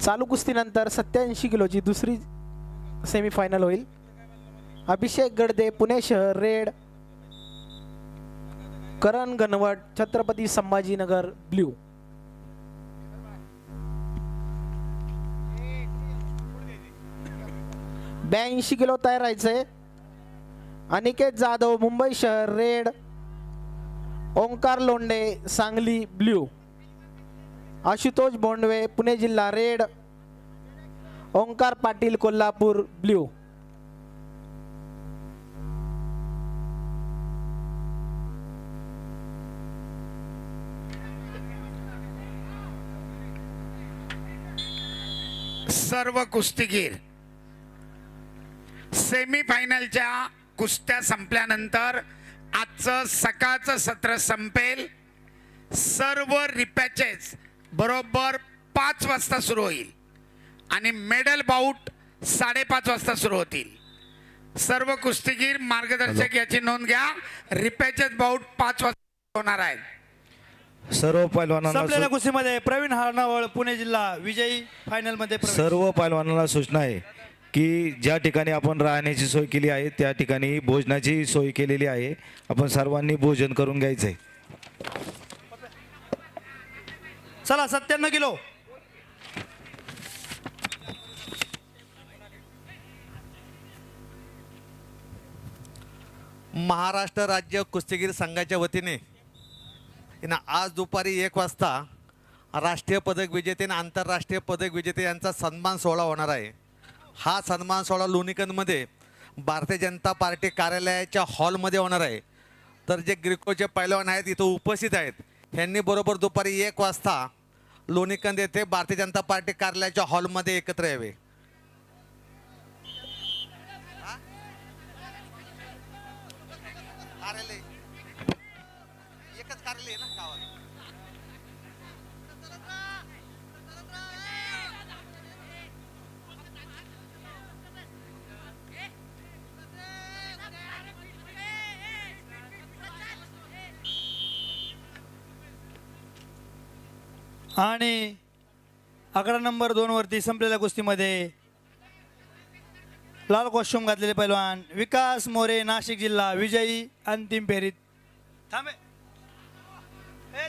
चालू कुस्तीनंतर सत्याऐंशी किलोची दुसरी सेमीफायनल होईल. अभिषेक गडदे पुणे शहर रेड करण घनवट छत्रपती संभाजीनगर ब्ल्यू ब्याऐंशी किलो तयार राहायचंय. अनिकेत जाधव मुंबई शहर रेड ओंकार लोंडे सांगली ब्ल्यू आशुतोष बोंडवे पुणे जिल्हा रेड ओंकार पाटील कोल्हापूर ब्ल्यू. सर्व कुस्तीगीर. सेमीफायनलच्या कुस्त्या संपल्यानंतर आजचं सकाळचं सत्र संपेल. सर्व रिपॅचेस बरोबर पाच वाजता सुरू होईल. आणि मेडल बाऊट साडेपाच वाजता सुरू होतील. सर्व कुस्तीगीर मार्गदर्शक याची नोंद घ्या. रिपॅचेस बाऊट पाच वाजता होणार आहेत. सर्व पैलवानांना संपलेल्या सू- कुस्तीमध्ये प्रवीण हारणावळ पुणे जिल्हा विजयी फायनलमध्ये प्रवेश. सर्व पैलवानांना सूचना आहे की ज्या ठिकाणी आपण राहण्याची सोय केली आहे त्या ठिकाणी भोजनाची सोय केलेली आहे. आपण सर्वांनी भोजन करून घ्यायचं आहे चला सत्त्याण्णव किलो. महाराष्ट्र राज्य कुस्तीगीर संघाच्या वतीने ना आज दुपारी एक वाजता राष्ट्रीय पदक विजेते आणि आंतरराष्ट्रीय पदक विजेते यांचा सन्मान सोहळा होणार आहे. हा सन्मान सोहळा लोणीकंदमध्ये भारतीय जनता पार्टी कार्यालयाच्या हॉलमध्ये होणार आहे. तर जे ग्रिकोचे पैलवान आहेत इथं उपस्थित आहेत. ह्यांनी बरोबर दुपारी एक वाजता लोणीकंद येथे भारतीय जनता पार्टी कार्यालयाच्या हॉलमध्ये एकत्र यावे. आणि अकरा नंबर दोनवरती संपलेल्या कुस्तीमध्ये लाल कॉस्ट्युम घातलेले पैलवान विकास मोरे नाशिक जिल्हा विजयी अंतिम फेरीत. थांबे. ए,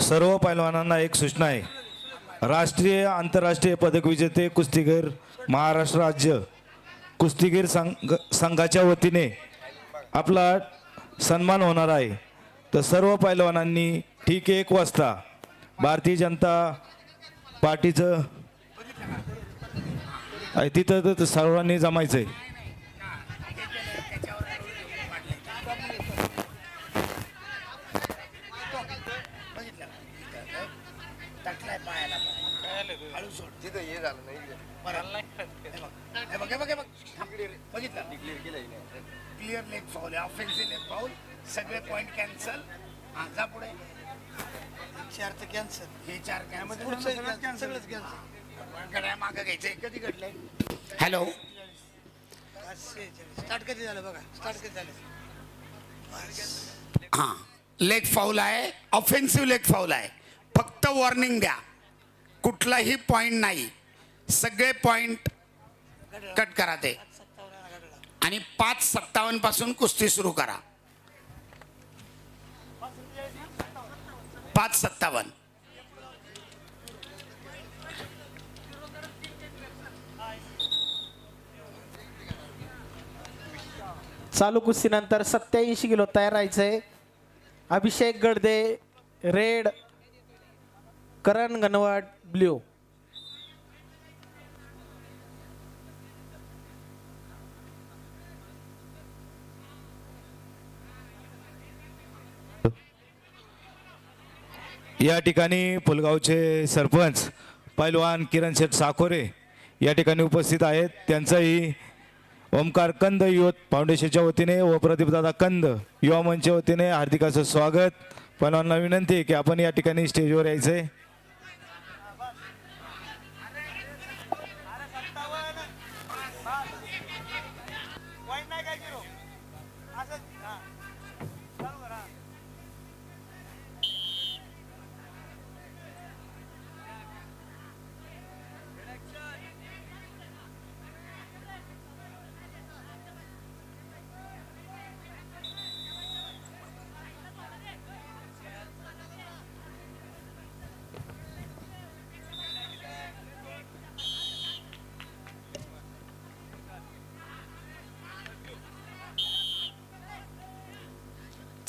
सर्व पैलवानांना एक सूचना आहे. राष्ट्रीय आंतरराष्ट्रीय पदक विजेते कुस्तीगीर महाराष्ट्र राज्य. कुस्तीगीर संघ संघाच्या वतीने आपला सन्मान होणार आहे. तर सर्व पैलवानांनी ठीक एक वाजता भारतीय जनता पार्टीचं आहे तिथं तर सर्वांनी जमायचं आहे क्लिअर लेग फाऊल आहे. ऑफेन्सिव्ह लेग फाऊल सगळे पॉइंट कॅन्सल हा जा पुढे. चारचं कॅन्सर हे चार कॅन्सल सगळंच कॅन्सर गड्या मागं घ्यायचंय कधी घडलंय? हॅलो स्टार्ट कधी झालं बघा? स्टार्ट कधी झालं? हा. लेग फाऊल आहे. ऑफेन्सिव्ह लेग फाऊल आहे. फक्त वॉर्निंग द्या. कुठलाही पॉइंट नाही. सगळे पॉइंट कट करा ते. आणि पाच सत्तावन्नपासून कुस्ती सुरू करा. पाच सत्तावन्न. चालू कुस्तीनंतर सत्याऐंशी किलो तयार राहायचंय. Abhishek Gadade red Karan Ganwat blue. या ठिकाणी पुलगावचे सरपंच पैलवान किरण शेठ साखोरे या ठिकाणी उपस्थित आहेत. त्यांचंही ओमकार कंद युवत फाउंडेशनच्या वतीने व प्रदीपदादा कंद युवा मंचच्या वतीने हार्दिकाचं स्वागत. पैलवानला विनंती आहे की आपण या ठिकाणी स्टेजवर यायचं.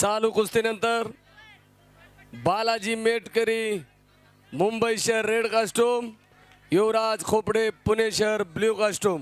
चालू कुस्तीनंतर बालाजी मेटकरी मुंबई शहर रेड कास्टूम युवराज खोपडे पुणे शहर ब्ल्यू कास्टूम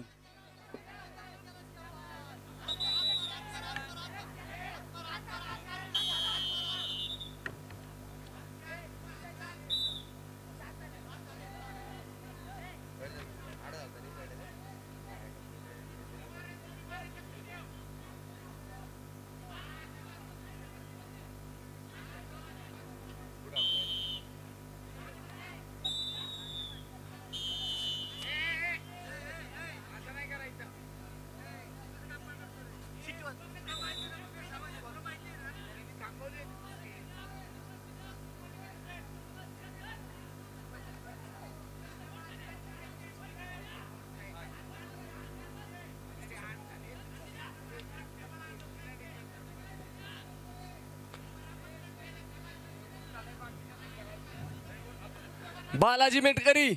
बालाजी मेटकरी.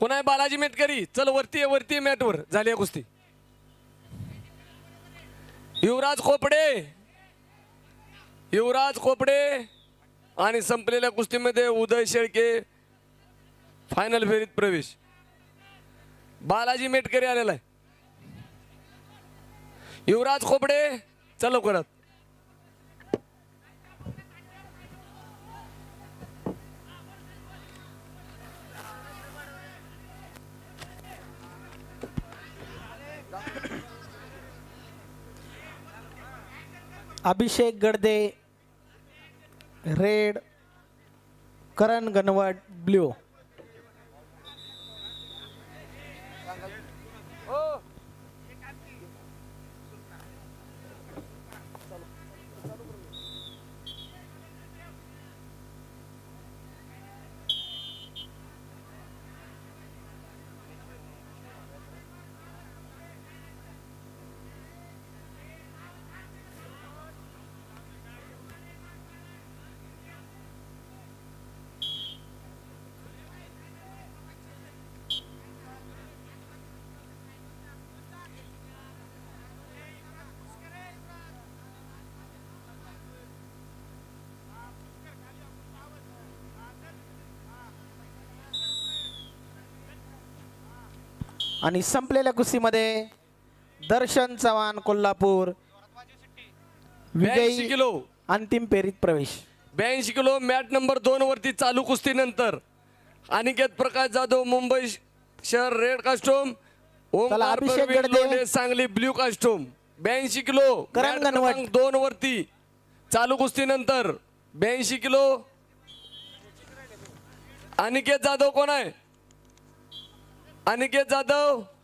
कोण आहे बालाजी मेटकरी? चल वरती आहे वरती आहे मॅटवर. झाली आहे कुस्ती. युवराज खोपडे. युवराज खोपडे. आणि संपलेल्या कुस्तीमध्ये उदय शेळके फायनल फेरीत प्रवेश. बालाजी मेटकरी आलेला आहे. युवराज खोपडे चल लवकरात. Abhishek Gadade red Karan Ganwat blue. आणि संपलेल्या कुस्तीमध्ये दर्शन चव्हाण कोल्हापूर. ब्याऐंशी विजयी किलो. अंतिम फेरीत प्रवेश. ब्याऐंशी किलो मॅट नंबर दोन वरती चालू कुस्तीनंतर. अनिकेत प्रकाश जाधव मुंबई शहर रेड कास्टोम. सांगली ब्ल्यू कास्टोम. ब्याऐंशी किलो. क्रमांक दोन वरती चालू कुस्तीनंतर. ब्याऐंशी किलो. अनिकेत जाधव कोण आहे? अनिकेत जाधव.